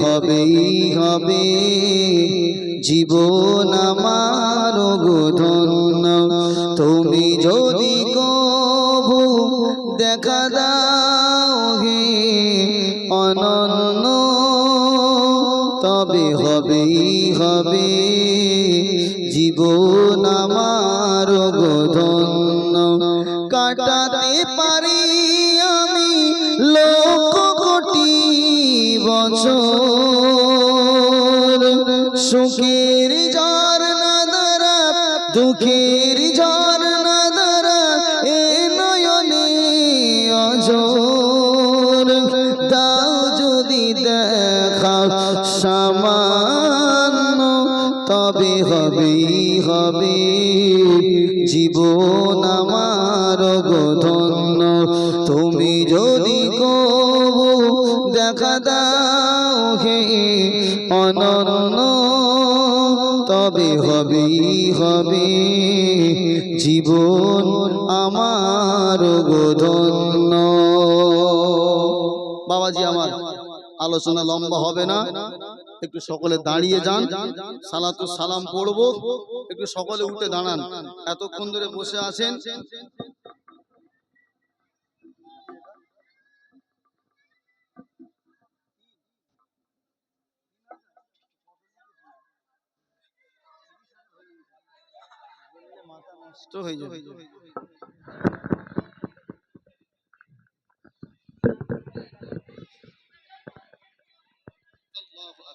হবেই হবে। জীবন আমার ধন্য তুমি যদি কবু দেখা দাও হে অনন্য, তবে হবেই হবে। জীবন আমার ধন্য কাটাতে পারি বছর সুখের ঝড় না দ্বারা দুঃখের ঝড় না এ নয়নে অজর দাও যদি দেখা সামান্য, তবে হবে হবে। জীবন আমার ধন্য, তুমি যদি কবু দেখা দাও হে অনন্য, তবে হবেই হবে জীবন আমার ধন্য বাবাজি আমার, আলোচনা লম্বা হবে না। একটু সকলে দাঁড়িয়ে যান। সালাতু সালাম পড়ব। একটু সকলে উঠে দাঁড়ান। এতক্ষণ ধরে বসে আছেন। মাথা নষ্ট হয়ে যাবে